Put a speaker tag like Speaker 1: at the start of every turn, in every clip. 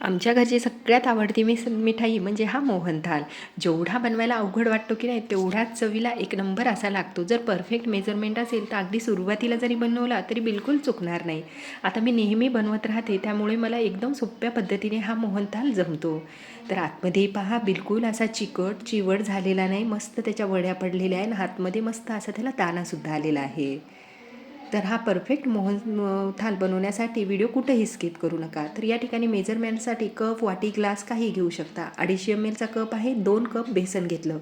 Speaker 1: आमच्या घरची सगळ्यात आवडती मिस मिठाई म्हणजे हा मोहनथाल जेवढा बनवायला अवघड वाटतो की नाही तेवढाच चवीला एक नंबर असा लागतो. जर परफेक्ट मेजरमेंट असेल तर अगदी सुरुवातीला जरी बनवला तरी बिलकुल चुकणार नाही. आता मी नेहमी बनवत राहते त्यामुळे मला एकदम सोप्या पद्धतीने हा मोहनथाल जमतो. तर आतमध्ये पहा बिलकुल असा चिकट चिवट झालेला नाही. मस्त त्याच्या वड्या पडलेल्या आहे आणि आतमध्ये मस्त असा त्याला तानासुद्धा आलेला आहे. तर हा परफेक्ट मोहन थाल बनवण्यासाठी व्हिडिओ कुठेही स्किप करू नका. तर या ठिकाणी मेजरमेंटसाठी कप वाटी ग्लास काही घेऊ शकता. अडीचशे एम एलचा कप आहे दोन कप बेसन घेतलं.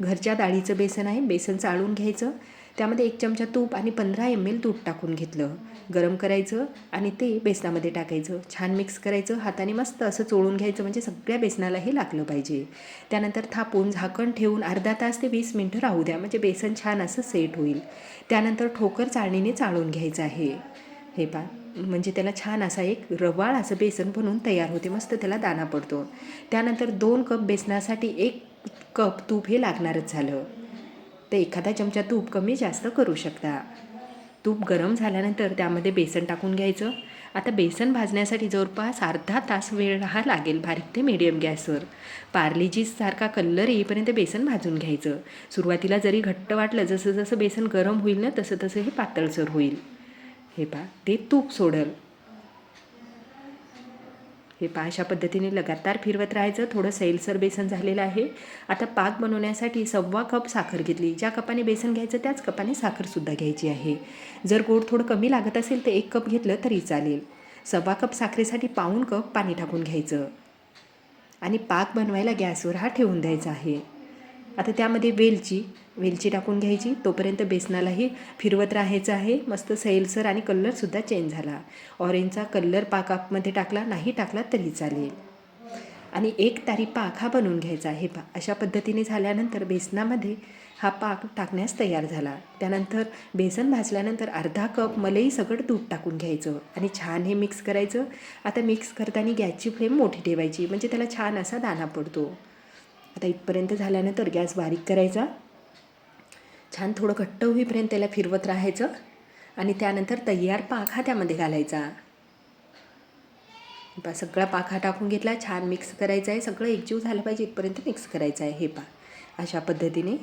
Speaker 1: घरच्या डाळीचं बेसन आहे बेसन चाळून घ्यायचं. त्यामध्ये एक चमचा तूप आणि पंधरा एम एल दूध टाकून घेतलं. गरम करायचं आणि ते बेसनामध्ये टाकायचं. छान मिक्स करायचं. हाताने मस्त असं चोळून घ्यायचं. म्हणजे सगळ्या बेसनाला हे लागलं पाहिजे. त्यानंतर थापून झाकण ठेवून अर्धा तास ते वीस मिनटं राहू द्या. म्हणजे बेसन छान असं सेट होईल. त्यानंतर ठोकर चाळणीने चाळून घ्यायचं आहे. हे पा म्हणजे त्याला छान असा एक रवाळ असं बेसन बनवून तयार होते. मस्त त्याला दाना पडतो. त्यानंतर दोन कप बेसनासाठी एक कप तूप हे लागणारच झालं. तर एखादा चमचा तूप कमी जास्त करू शकता. तूप गरम झाल्यानंतर त्यामध्ये बेसन टाकून घ्यायचं. आता बेसन भाजण्यासाठी जवळपास अर्धा तास वेळ हा लागेल बारीक ते मिडियम गॅसवर. पार्लेजी सारखा कलर येईपर्यंत बेसन भाजून घ्यायचं. सुरुवातीला जरी घट्ट वाटलं जसं जसं बेसन गरम होईल ना तसं तसं हे पातळसर होईल. हे पा ते तूप सोडल. हे पहा अशा पद्धतीने लगातार फिरवत राहायचं. थोडं सैलसर बेसन झालेलं आहे. आता पाक बनवण्यासाठी सव्वा कप साखर घेतली. ज्या कपाने बेसन घ्यायचं त्याच कपाने साखरसुद्धा घ्यायची आहे. जर गोड थोडं कमी लागत असेल तर एक कप घेतलं तरी चालेल. सव्वा कप साखरेसाठी पाऊण कप पाणी टाकून घ्यायचं. आणि पाक बनवायला गॅसवर हा ठेवून द्यायचा आहे. आता त्यामध्ये वेलची वेलची टाकून घ्यायची. तोपर्यंत बेसनालाही फिरवत राहायचं आहे. मस्त सैलसर आणि कलरसुद्धा चेंज झाला. ऑरेंजचा कलर पाकामध्ये टाकला. नाही टाकला तरी चालेल. आणि एक तारी पाक हा बनवून घ्यायचा आहे. पा अशा पद्धतीने झाल्यानंतर बेसनामध्ये हा पाक टाकण्यास तयार झाला. त्यानंतर बेसन भाजल्यानंतर अर्धा कप मलई सगळं दूध टाकून घ्यायचं आणि छान हे मिक्स करायचं. आता मिक्स करताना गॅसची फ्लेम मोठी ठेवायची. म्हणजे त्याला छान असा दाना पडतो. आता इथपर्यंत झाल्यानंतर गॅस बारीक करायचा. छान थोडं घट्ट होईपर्यंत त्याला फिरवत राहायचं आणि त्यानंतर तयार पाक हा त्यामध्ये घालायचा. पा सगळा पाक हा टाकून घेतला छान मिक्स करायचा आहे. सगळं एकजीव झालं पाहिजे इथपर्यंत मिक्स करायचं आहे. हे पा अशा पद्धतीने.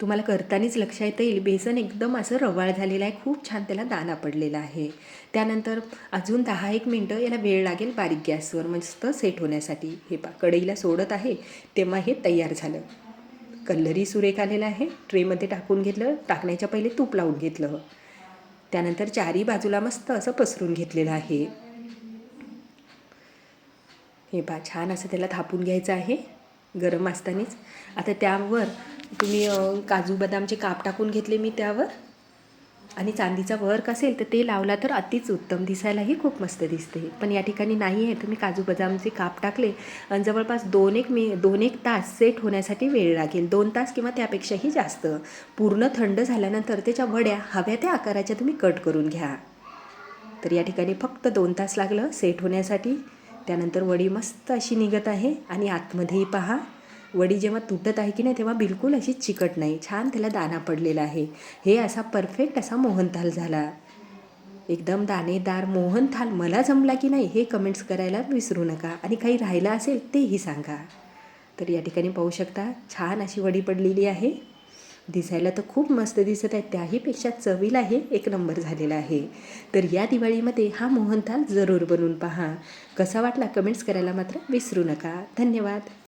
Speaker 1: तुम्हाला करतानाच लक्षात येईल बेसन एकदम असं रवाळ झालेलं आहे. खूप छान त्याला दाना पडलेला आहे. त्यानंतर अजून दहा एक मिनटं याला वेळ लागेल बारीक गॅसवर मस्त सेट होण्यासाठी. हे पा कढईला सोडत आहे तेव्हा हे तयार झालं. कलरही सुरेख आलेला आहे. ट्रेमध्ये टाकून घेतलं टाकण्याच्या पहिले तूप लावून घेतलं. त्यानंतर चारी बाजूला मस्त असं पसरून घेतलेलं आहे. हे पा छान असं त्याला थापून घ्यायचं आहे. गरम असतानाच आता त्यावर तुम्ही काजू बदामचे काप टाकून घेतले मी त्यावर. आणि चांदीचा वर्क असेल तर ते लावला तर अतिच उत्तम. दिसायलाही खूप मस्त दिसते. पण या ठिकाणी नाही आहे. तुम्ही काजू बदामचे काप टाकले आणि जवळपास दोन एक मी दोन एक तास सेट होण्यासाठी वेळ लागेल. दोन तास किंवा त्यापेक्षाही जास्त. पूर्ण थंड झाल्यानंतर त्याच्या वड्या हव्या त्या आकाराच्या तुम्ही कट करून घ्या. तर या ठिकाणी फक्त दोन तास लागलं सेट होण्यासाठी. त्यानंतर वडी मस्त अशी निघत आहे. आणि आतमध्येही पहा. वडी जेव्हा तुटत आहे की नाही तेव्हा बिलकुल अशी चिकट नाही. छान त्याला दाना पडलेला आहे. हे असा परफेक्ट असा मोहनथाल झाला. एकदम दाणेदार मोहनथाल. मला जमला की नाही हे कमेंट्स करायला विसरू नका. आणि काही राहिलं असेल तेही सांगा. तर या ठिकाणी पाहू शकता छान अशी वडी पडलेली आहे. दिसायला तर खूप मस्त दिसत आहे. त्याहीपेक्षा चवीला हे एक नंबर झालेला आहे. तर या दिवाळीमध्ये हा मोहनथाल जरूर बनवून पहा. कसा वाटला कमेंट्स करायला मात्र विसरू नका. धन्यवाद.